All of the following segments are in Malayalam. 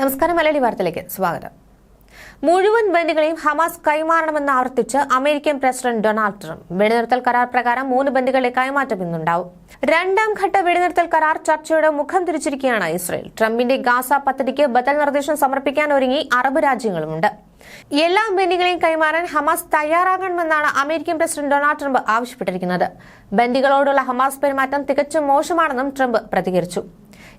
നമസ്കാരം മലയാളി വാർത്തയിലേക്ക് സ്വാഗതം. മുഴുവൻ ബന്ദികളെയും ഹമാസ് കൈമാറണമെന്ന് ആവർത്തിച്ച് അമേരിക്കൻ പ്രസിഡന്റ് ഡൊണാൾഡ് ട്രംപ് വെടിനിർത്തൽ കരാർ പ്രകാരം മൂന്ന് ബന്ദികളെ കൈമാറ്റം ഇന്നുണ്ടാവും. രണ്ടാം ഘട്ട വെടിനിർത്തൽ കരാർ ചർച്ചയുടെ മുഖം തിരിച്ചിരിക്കുകയാണ് ഇസ്രയേൽ. ട്രംപിന്റെ ഗാസ പദ്ധതിക്ക് ബദൽ നിർദ്ദേശം സമർപ്പിക്കാൻ ഒരുങ്ങി അറബ് രാജ്യങ്ങളുമുണ്ട്. എല്ലാ ബന്ദികളെയും കൈമാറാൻ ഹമാസ് തയ്യാറാകണമെന്നാണ് അമേരിക്കൻ പ്രസിഡന്റ് ഡൊണാൾഡ് ട്രംപ് ആവശ്യപ്പെട്ടിരിക്കുന്നത്. ബന്ദികളോടുള്ള ഹമാസ് പെരുമാറ്റം തികച്ചും മോശമാണെന്നും ട്രംപ് പ്രതികരിച്ചു.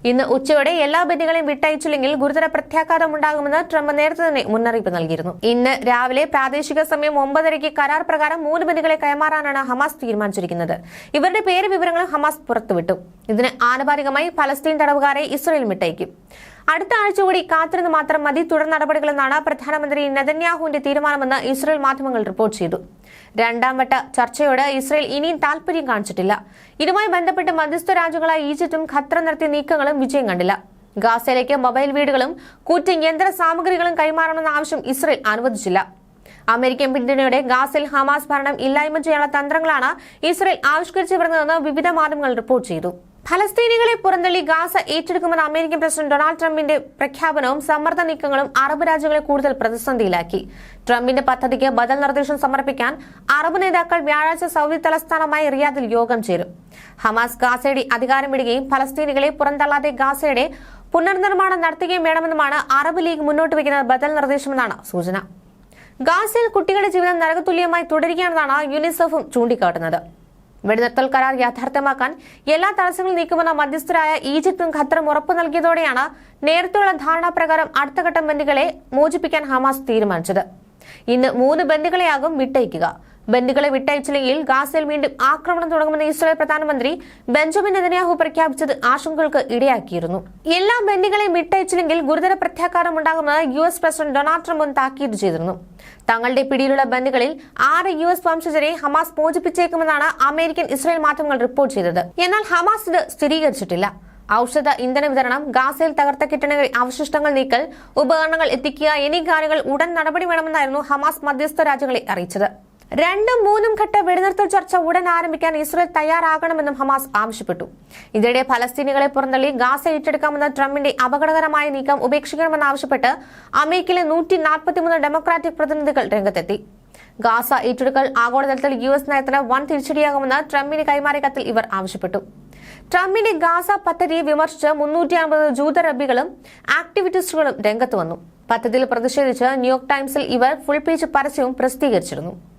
ഇന്ന് ഉച്ചയോടെ എല്ലാ ബന്ദികളെയും വിട്ടയച്ചില്ലെങ്കിൽ ഗുരുതര പ്രത്യാഘാതം ഉണ്ടാകുമെന്ന് ട്രംപ് നേരത്തെ തന്നെ മുന്നറിയിപ്പ് നൽകിയിരുന്നു. ഇന്ന് രാവിലെ പ്രാദേശിക സമയം ഒമ്പതരയ്ക്ക് കരാർ പ്രകാരം മൂന്ന് ബന്ദികളെ കൈമാറാനാണ് ഹമാസ് തീരുമാനിച്ചിരിക്കുന്നത്. ഇവരുടെ പേര് വിവരങ്ങൾ ഹമാസ് പുറത്തുവിട്ടു. ഇതിന് ആനുപാതികമായി ഫലസ്തീൻ തടവുകാരെ ഇസ്രയേൽ വിട്ടയക്കും. അടുത്ത ആഴ്ച കൂടി കാത്തിരുന്ന് മാത്രം മതി. തുടർ നടപടികളെന്നാണ് പ്രധാനമന്ത്രി നെതന്യാഹുവിന്റെ തീരുമാനമെന്ന് ഇസ്രയേൽ മാധ്യമങ്ങൾ റിപ്പോർട്ട് ചെയ്തു. രണ്ടാം വട്ട ചർച്ചയോട് ഇസ്രയേൽ ഇനിയും താൽപര്യം കാണിച്ചിട്ടില്ല. ഇതുമായി ബന്ധപ്പെട്ട് മധ്യസ്ഥ രാജ്യങ്ങളായ ഈജിപ്തും ഖത്തർ നടത്തിയ നീക്കങ്ങളും വിജയം കണ്ടില്ല. ഗാസയിലേക്ക് മൊബൈൽ വീടുകളും കൂറ്റൻ യന്ത്ര സാമഗ്രികളും കൈമാറണമെന്ന ആവശ്യം ഇസ്രയേൽ അനുവദിച്ചില്ല. അമേരിക്കൻ പിന്തുണയോടെ ഗാസിൽ ഹമാസ് ഭരണം ഇല്ലായ്മ ചെയ്യാനുള്ള തന്ത്രങ്ങളാണ് ഇസ്രയേൽ ആവിഷ്കരിച്ചു വരുന്നതെന്ന് വിവിധ മാധ്യമങ്ങൾ റിപ്പോർട്ട് ചെയ്തു. ഫലസ്തീനികളെ പുറന്തള്ളി ഗാസ ഏറ്റെടുക്കുമെന്ന അമേരിക്കൻ പ്രസിഡന്റ് ഡൊണാൾഡ് ട്രംപിന്റെ പ്രഖ്യാപനവും സമ്മർദ്ദ നീക്കങ്ങളും അറബ് രാജ്യങ്ങളെ കൂടുതൽ പ്രതിസന്ധിയിലാക്കി. ട്രംപിന്റെ പദ്ധതിക്ക് ബദൽ നിർദ്ദേശം സമർപ്പിക്കാൻ അറബ് നേതാക്കൾ വ്യാഴാഴ്ച സൗദി തലസ്ഥാനമായ റിയാദിൽ യോഗം ചേരും. ഹമാസ് ഗാസയുടെ അധികാരം വിടുകയും ഫലസ്തീനികളെ പുറന്തള്ളാതെ ഗാസയുടെ പുനർനിർമ്മാണം നടത്തുകയും വേണമെന്നുമാണ് അറബ് ലീഗ് മുന്നോട്ട് വയ്ക്കുന്ന ബദൽ നിർദ്ദേശമെന്നാണ് സൂചന. ഗാസയിൽ കുട്ടികളുടെ ജീവിതം നരകതുല്യമായി തുടരുകയാണെന്നാണ് യുനിസെഫും ചൂണ്ടിക്കാട്ടുന്നത്. വെടിനിർത്തൽ കരാർ യാഥാർത്ഥ്യമാക്കാൻ എല്ലാ തടസ്സങ്ങളും നീക്കുമെന്ന മധ്യസ്ഥരായ ഈജിപ്തും ഖത്തറും ഉറപ്പു നൽകിയതോടെയാണ് നേരത്തെയുള്ള ധാരണാപ്രകാരം അടുത്ത ഘട്ടം ബന്ദികളെ മോചിപ്പിക്കാൻ ഹമാസ് തീരുമാനിച്ചത്. ഇന്ന് മൂന്ന് ബന്ദികളെയാകും വിട്ടയക്കുക. ബന്ദികളെ വിട്ടയച്ചില്ലെങ്കിൽ ഗാസയിൽ വീണ്ടും ആക്രമണം തുടങ്ങുമെന്ന് ഇസ്രായേൽ പ്രധാനമന്ത്രി ബെഞ്ചമിൻ നെതന്യാഹു പ്രഖ്യാപിച്ചത് ആശങ്കകൾക്ക് ഇടയാക്കിയിരുന്നു. എല്ലാ ബന്ദികളെയും വിട്ടയച്ചില്ലെങ്കിൽ ഗുരുതര പ്രത്യാഘാതം ഉണ്ടാകുമെന്ന് യു എസ് പ്രസിഡന്റ് ഡൊണാൾഡ് ട്രംപും താക്കീത് ചെയ്തിരുന്നു. തങ്ങളുടെ പിടിയിലുള്ള ബന്ദികളിൽ ആറ് യു എസ് വംശജരെ ഹമാസ് മോചിപ്പിച്ചേക്കുമെന്നാണ് അമേരിക്കൻ ഇസ്രായേൽ മാധ്യമങ്ങൾ റിപ്പോർട്ട് ചെയ്തത്. എന്നാൽ ഹമാസ് ഇത് സ്ഥിരീകരിച്ചിട്ടില്ല. ഔഷധ ഇന്ധന വിതരണം ഗാസയിൽ തകർത്ത കെട്ടിടങ്ങളിൽ അവശിഷ്ടങ്ങൾ നീക്കൽ ഉപകരണങ്ങൾ എത്തിക്കുക എന്നീ കാര്യങ്ങൾ ഉടൻ നടപടി വേണമെന്നായിരുന്നു ഹമാസ് മധ്യസ്ഥ രാജ്യങ്ങളെ അറിയിച്ചത്. രണ്ടും മൂന്നും ഘട്ട വെടിനിർത്തൽ ചർച്ച ഉടൻ ആരംഭിക്കാൻ ഇസ്രയേൽ തയ്യാറാകണമെന്നും ഹമാസ് ആവശ്യപ്പെട്ടു. ഇതിനിടെ ഫലസ്തീനികളെ പുറന്തള്ളി ഗാസ ഏറ്റെടുക്കാമെന്ന ട്രംപിന്റെ അപകടകരമായ നീക്കം ഉപേക്ഷിക്കണമെന്നാവശ്യപ്പെട്ട് അമേരിക്കയിലെ നൂറ്റി നാൽപ്പത്തിമൂന്ന് ഡെമോക്രാറ്റിക് പ്രതിനിധികൾ രംഗത്തെത്തി. ഗാസ ഏറ്റെടുക്കൽ ആഗോളതലത്തിൽ യു എസ് നയത്തിന് വൻ തിരിച്ചടിയാകുമെന്ന് ട്രംപിന് കൈമാറിയ കത്തിൽ ഇവർ ആവശ്യപ്പെട്ടു. ട്രംപിന്റെ ഗാസ പദ്ധതിയെ വിമർശിച്ച് മുന്നൂറ്റി അൻപത് ജൂതറബികളും ആക്ടിവിറ്റിസ്റ്റുകളും രംഗത്ത് വന്നു. പദ്ധതിയിൽ പ്രതിഷേധിച്ച് ന്യൂയോർക്ക് ടൈംസിൽ ഇവർ ഫുൾ പേജ് പരസ്യവും പ്രസിദ്ധീകരിച്ചിരുന്നു.